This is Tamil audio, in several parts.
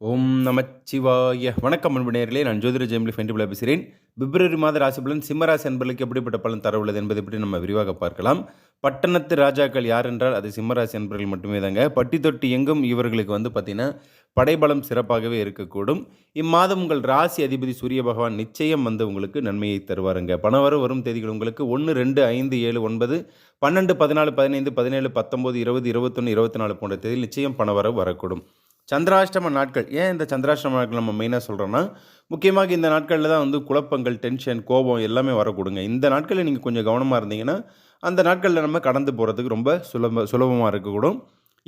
ஓம் நமச்சிவாய. வணக்கம் அன்பு நேயர்களே நான் ஜோதிர ஜெயம்லி ஃபென்டிபிள் பேசுகிறேன் பிப்ரவரி மாத ராசி பலன் சிம்மராசி அன்பர்களுக்கு எப்படிப்பட்ட பலன் தர உள்ளது என்பதை பற்றி நம்ம விரிவாக பார்க்கலாம். பட்டணத்து ராஜாக்கள் யார் என்றால் அது சிம்மராசி அன்பர்கள் மட்டுமே தாங்க. பட்டி தொட்டி எங்கும் இவர்களுக்கு வந்து பார்த்திங்கன்னா படைபலம் சிறப்பாகவே இருக்கக்கூடும். இம்மாதம் உங்கள் ராசி அதிபதி சூரிய பகவான் நிச்சயம் வந்து உங்களுக்கு நன்மையை தருவாருங்க. பணவரம் வரும் தேதிகள் உங்களுக்கு ஒன்று ரெண்டு ஐந்து ஏழு ஒன்பது பன்னெண்டு பதினாலு பதினைந்து பதினேழு பத்தொம்போது இருபது இருபத்தொன்று இருபத்தி நாலு போன்ற தேதியில் நிச்சயம் பணவரவு வரக்கூடும். சந்திராஷ்டம நாட்கள். ஏன் இந்த சந்திராஷ்டம நாட்கள் நம்ம மெயினாக சொல்கிறோன்னா முக்கியமாக இந்த நாட்களில் தான் வந்து குழப்பங்கள் டென்ஷன் கோபம் எல்லாமே வரக்கூடுங்க. இந்த நாட்களில் நீங்கள் கொஞ்சம் கவனமாக இருந்தீங்கன்னா அந்த நாட்களில் நம்ம கடந்து போகிறதுக்கு ரொம்ப சுலப சுலபமாக இருக்கக்கூடும்.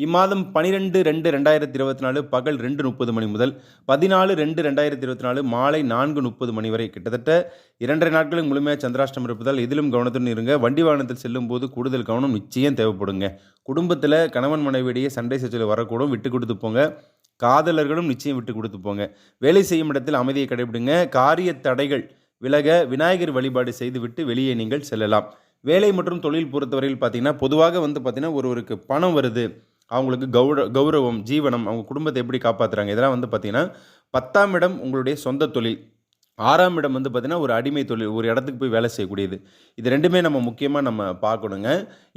இம்மாதம் பனிரெண்டு ரெண்டு ரெண்டாயிரத்தி இருபத்தி நாலு பகல் ரெண்டு முப்பது மணி முதல் பதினாலு ரெண்டு ரெண்டாயிரத்தி இருபத்தி நாலு மாலை நான்கு முப்பது மணி வரை. கிட்டத்தட்ட இரண்டரை நாட்களுக்கு முழுமையாக சந்திராஷ்டம் இருப்பதால் இதிலும் கவனத்துடன் இருங்க. வண்டி வாகனத்தில் செல்லும் போது கூடுதல் கவனம் நிச்சயம் தேவைப்படுங்க. குடும்பத்தில் கணவன் மனைவியிடையே சண்டை சச்சரவு வரக்கூடும். விட்டு கொடுத்து போங்க. காதலர்களும் நிச்சயம் விட்டு கொடுத்து போங்க. வேலை செய்யும் இடத்தில் அமைதியை கடைபிடிங்க. காரிய தடைகள் விலக விநாயகர் வழிபாடு செய்துவிட்டு வெளியே நீங்கள் செல்லலாம். வேலை மற்றும் தொழில் பொறுத்தவரையில் பார்த்தீங்கன்னா பொதுவாக வந்து பார்த்தீங்கன்னா ஒருவருக்கு பணம் வருது. அவங்களுக்கு கௌர கௌரவம் ஜீவனம் அவங்க குடும்பத்தை எப்படி காப்பாற்றுறாங்க இதெல்லாம் வந்து பார்த்திங்கன்னா பத்தாம் இடம் உங்களுடைய சொந்த தொழில். ஆறாம் இடம் வந்து பார்த்திங்கன்னா ஒரு அடிமை தொழில் ஒரு இடத்துக்கு போய் வேலை செய்யக்கூடியது. இது ரெண்டுமே நம்ம முக்கியமாக நம்ம பார்க்கணுங்க.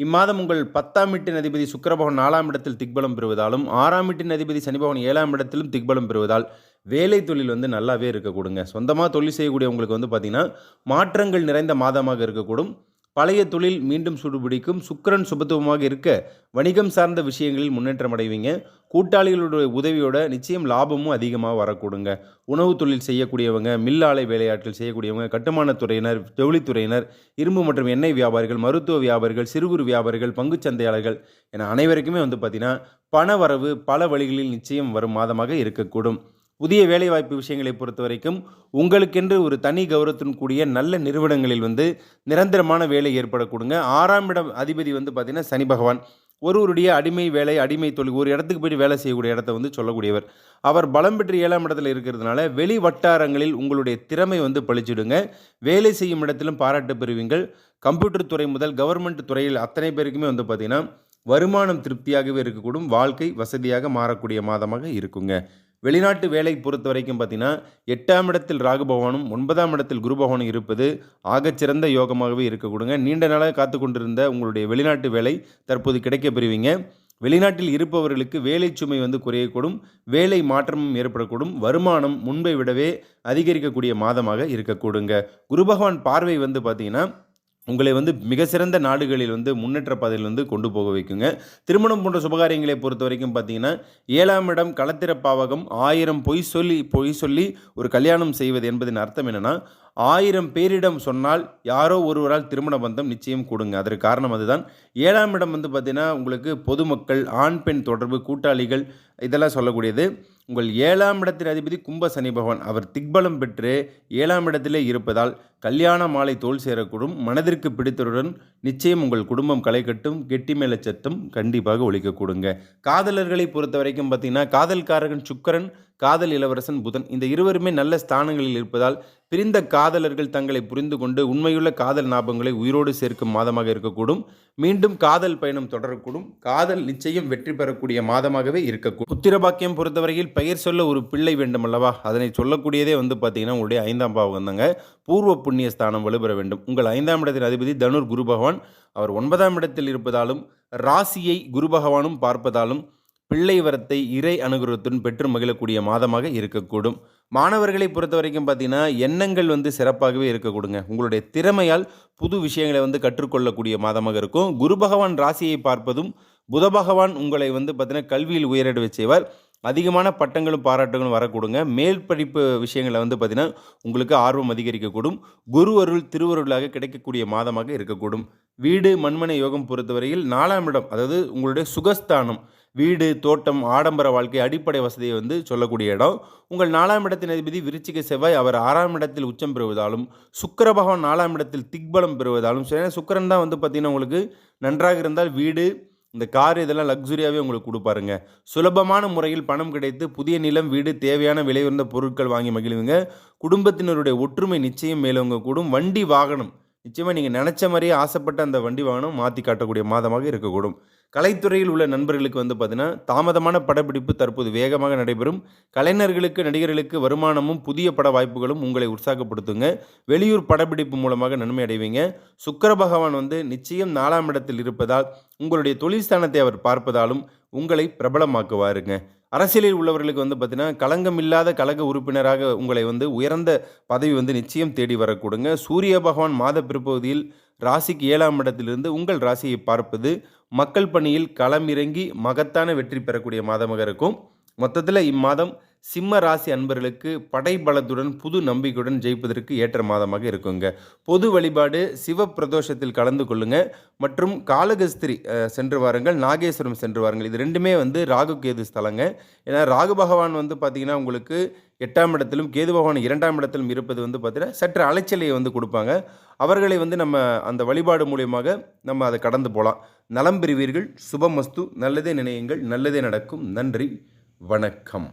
இம்மாதம் உங்கள் பத்தாம் வீட்டின் அதிபதி சுக்கரபவன் நாலாம் இடத்தில் திக்பலம் பெறுவதாலும் ஆறாம் வீட்டின் அதிபதி சனிபவன் ஏழாம் இடத்திலும் திக்பலம் பெறுவதால் வேலை தொழில் வந்து நல்லாவே இருக்கக்கூடுங்க. சொந்தமாக தொழில் செய்யக்கூடிய உங்களுக்கு வந்து பார்த்திங்கன்னா மாற்றங்கள் நிறைந்த மாதமாக இருக்கக்கூடும். பழைய தொழில் மீண்டும் சுடுபிடிக்கும் சுக்கிரன் சுபத்துவமாக இருக்க வணிகம் சார்ந்த விஷயங்களில் முன்னேற்றம் அடைவீங்க. கூட்டாளிகளுடைய உதவியோட நிச்சயம் லாபமும் அதிகமாக வரக்கூடுங்க. உணவு தொழில் செய்யக்கூடியவங்க மில் ஆலை வேலையாட்கள் செய்யக்கூடியவங்க கட்டுமானத் துறையினர் ஜவுளித்துறையினர் இரும்பு மற்றும் எண்ணெய் வியாபாரிகள் மருத்துவ வியாபாரிகள் சிறு குறு வியாபாரிகள் பங்குச் சந்தையாளர்கள் என அனைவருக்குமே வந்து பார்த்திங்கன்னா பண வரவு பல வழிகளில் நிச்சயம் வரும் மாதமாக இருக்கக்கூடும். புதிய வேலைவாய்ப்பு விஷயங்களை பொறுத்த வரைக்கும் உங்களுக்கென்று ஒரு தனி கௌரவத்துடன் கூடிய நல்ல நிறுவனங்களில் வந்து நிரந்தரமான வேலை ஏற்படக்கூடுங்க. ஆறாம் இடம் அதிபதி வந்து பார்த்திங்கன்னா சனி பகவான். ஒருவருடைய அடிமை வேலை அடிமை தொழில் ஒரு இடத்துக்கு போய் வேலை செய்யக்கூடிய இடத்த வந்து சொல்லக்கூடியவர். அவர் பலம் பெற்று ஏழாம் இடத்துல இருக்கிறதுனால வெளி வட்டாரங்களில் உங்களுடைய திறமை வந்து பழிச்சிடுங்க. வேலை செய்யும் இடத்திலும் பாராட்டு பெறுவீங்கள். கம்ப்யூட்டர் துறை முதல் கவர்மெண்ட் துறையில் அத்தனை பேருக்குமே வந்து பார்த்திங்கன்னா வருமானம் திருப்தியாகவே இருக்கக்கூடும். வாழ்க்கை வசதியாக மாறக்கூடிய மாதமாக இருக்குங்க. வெளிநாட்டு வேலை பொறுத்த வரைக்கும் பார்த்தீங்கன்னா எட்டாம் இடத்தில் ராகு பகவானும் ஒன்பதாம் இடத்தில் குரு பகவானும் இருப்பது ஆகச்சிறந்த யோகமாகவே இருக்கக்கூடுங்க. நீண்ட நாளாக காத்து கொண்டிருந்த உங்களுடைய வெளிநாட்டு வேலை தற்போது கிடைக்க பெறுவீங்க. வெளிநாட்டில் இருப்பவர்களுக்கு வேலை சுமை வந்து குறையக்கூடும். வேலை மாற்றமும் ஏற்படக்கூடும். வருமானம் முன்பை விடவே அதிகரிக்கக்கூடிய மாதமாக இருக்கக்கூடுங்க. குரு பகவான் பார்வை வந்து பார்த்தீங்கன்னா உங்களை வந்து மிக சிறந்த நாடுகளில் வந்து முன்னேற்ற பாதையில் வந்து கொண்டு போக வைக்குங்க. திருமணம் போன்ற சுபகாரியங்களை பொறுத்த வரைக்கும் பார்த்தீங்கன்னா ஏழாம் இடம் களத்திர பாவகம் ஆயிரம் பொய் சொல்லி பொய் சொல்லி ஒரு கல்யாணம் செய்வது என்பதன் அர்த்தம் என்னென்னா ஆயிரம் பேரிடம் சொன்னால் யாரோ ஒருவரால் திருமண பந்தம் நிச்சயம் கொடுங்க. அதற்கு காரணம் அதுதான். ஏழாம் இடம் வந்து பார்த்தீங்கன்னா உங்களுக்கு பொதுமக்கள் ஆண் பெண் தொடர்பு கூட்டாளிகள் இதெல்லாம் சொல்லக்கூடியது. உங்கள் ஏழாம் இடத்தின் அதிபதி கும்ப சனி பகவான். அவர் திக்பலம் பெற்று ஏழாம் இடத்திலே இருப்பதால் கல்யாண மாலை தோல் சேரக்கூடும். மனதிற்கு பிடித்தருடன் நிச்சயம் உங்கள் குடும்பம் களை கட்டும். கெட்டி மேல சத்தம் கண்டிப்பாக ஒழிக்கக்கூடுங்க காதலர்களை பொறுத்த வரைக்கும் பார்த்தீங்கன்னா காதல்காரகன் சுக்கரன் காதல் இளவரசன் புதன். இந்த இருவருமே நல்ல ஸ்தானங்களில் இருப்பதால் பிரிந்த காதலர்கள் தங்களை புரிந்து கொண்டு உண்மையுள்ள காதல் ஞாபகங்களை உயிரோடு சேர்க்கும் மாதமாக இருக்கக்கூடும். மீண்டும் காதல் பயணம் தொடரக்கூடும். காதல் நிச்சயம் வெற்றி பெறக்கூடிய மாதமாகவே இருக்கக்கூடும். உத்திரபாக்கியம் பொறுத்தவரையில் பெயர் சொல்ல ஒரு பிள்ளை வேண்டும் அல்லவா? அதனை சொல்லக்கூடியதே வந்து பார்த்தீங்கன்னா உங்களுடைய ஐந்தாம் பாவம் தாங்க. பூர்வ புண்ணிய ஸ்தானம் வலுப்பெற வேண்டும். உங்கள் ஐந்தாம் இடத்தின் அதிபதி தனுர் குரு பகவான். அவர் ஒன்பதாம் இடத்தில் இருப்பதாலும் ராசியை குரு பகவானும் பார்ப்பதாலும் பிள்ளை வரத்தை இறை அனுகிரகத்துடன் பெற்று மகிழக்கூடிய மாதமாக இருக்கக்கூடும். மாணவர்களை பொறுத்த வரைக்கும் பார்த்தீங்கன்னா எண்ணங்கள் வந்து சிறப்பாகவே இருக்கக்கூடுங்க. உங்களுடைய திறமையால் புது விஷயங்களை வந்து கற்றுக்கொள்ளக்கூடிய மாதமாக இருக்கும். குரு பகவான் ராசியை பார்ப்பதும் புத பகவான் உங்களை வந்து பார்த்தீங்கன்னா கல்வியில் உயரடவை செய்வார். அதிகமான பட்டங்களும் பாராட்டுகளும் வரக்கூடுங்க. மேல் படிப்பு விஷயங்களை வந்து பார்த்திங்கன்னா உங்களுக்கு ஆர்வம் அதிகரிக்கக்கூடும். குரு அருள் திருவருளாக கிடைக்கக்கூடிய மாதமாக இருக்கக்கூடும். வீடு மண்மனை யோகம் பொறுத்தவரையில் நாலாம் இடம் அதாவது உங்களுடைய சுகஸ்தானம் வீடு தோட்டம் ஆடம்பர வாழ்க்கை அடிப்படை வசதியை வந்து சொல்லக்கூடிய இடம். உங்கள் நாலாம் இடத்தின் அதிபதி விருச்சிக செவ்வாய். அவர் ஆறாம் இடத்தில் உச்சம் பெறுவதாலும் சுக்கர பகவான் நாலாம் இடத்தில் திக்பலம் பெறுவதாலும் சரி சுக்கரன் தான் வந்து பார்த்திங்கன்னா உங்களுக்கு நன்றாக இருந்தால் வீடு இந்த கார் இதெல்லாம் லக்ஸுரியாகவே உங்களுக்கு கொடுப்பாருங்க. சுலபமான முறையில் பணம் கிடைத்து புதிய நிலம் வீடு தேவையான விலை உயர்ந்த பொருட்கள் வாங்கி மகிழ்வுங்க. குடும்பத்தினருடைய ஒற்றுமை நிச்சயம் மேலவங்க கூடும். வண்டி வாகனம் நிச்சயமாக நீங்கள் நினச்ச மாதிரியே ஆசைப்பட்ட அந்த வண்டி வாகனம் மாற்றி காட்டக்கூடிய மாதமாக இருக்கக்கூடும். கலைத்துறையில் உள்ள நண்பர்களுக்கு வந்து பார்த்தீங்கன்னா தாமதமான படப்பிடிப்பு தற்போது வேகமாக நடைபெறும். கலைஞர்களுக்கு நடிகர்களுக்கு வருமானமும் புதிய பட வாய்ப்புகளும் உங்களை உற்சாகப்படுத்துங்க. வெளியூர் படப்பிடிப்பு மூலமாக நன்மை அடைவீங்க. சுக்கர பகவான் வந்து நிச்சயம் நாலாம் இடத்தில் இருப்பதால் உங்களுடைய தொழில் ஸ்தானத்தை அவர் பார்ப்பதாலும் உங்களை பிரபலமாக்குவாருங்க. அரசியலில் உள்ளவர்களுக்கு வந்து பார்த்தீங்கன்னா களங்கம் இல்லாத கழக உறுப்பினராக உங்களை வந்து உயர்ந்த பதவி வந்து நிச்சயம் தேடி வரக்கூடுங்க. சூரிய பகவான் மாத பிற்பகுதியில் ராசிக்கு ஏழாம் இடத்திலிருந்து உங்கள் ராசியை பார்ப்பது மக்கள் பணியில் களமிறங்கி மகத்தான வெற்றி பெறக்கூடிய மாதமாக இருக்கும். மொத்தத்தில் இம்மாதம் சிம்ம ராசி அன்பர்களுக்கு படைபலத்துடன் புது நம்பிக்கையுடன் ஜெயிப்பதற்கு ஏற்ற மாதமாக இருக்குங்க. பொது வழிபாடு சிவ பிரதோஷத்தில் கலந்து கொள்ளுங்க. மற்றும் காளகஸ்திரி சென்று வாருங்கள். நாகேஸ்வரம் சென்று வாருங்கள். இது ரெண்டுமே வந்து ராகு கேது ஸ்தலங்க. ஏன்னா ராகு பகவான் வந்து பார்த்திங்கன்னா உங்களுக்கு எட்டாம் இடத்திலும் கேது பகவான் இரண்டாம் இடத்திலும் இருப்பது வந்து பார்த்தீங்கன்னா சற்று அலைச்சலையை வந்து கொடுப்பாங்க. அவர்களை வந்து நம்ம அந்த வழிபாடு மூலியமாக நம்ம அதை கடந்து போகலாம் நலம் பெறுவீர்கள். சுபமஸ்து. நல்லதே நினையுங்கள். நல்லதே நடக்கும். நன்றி. வணக்கம்.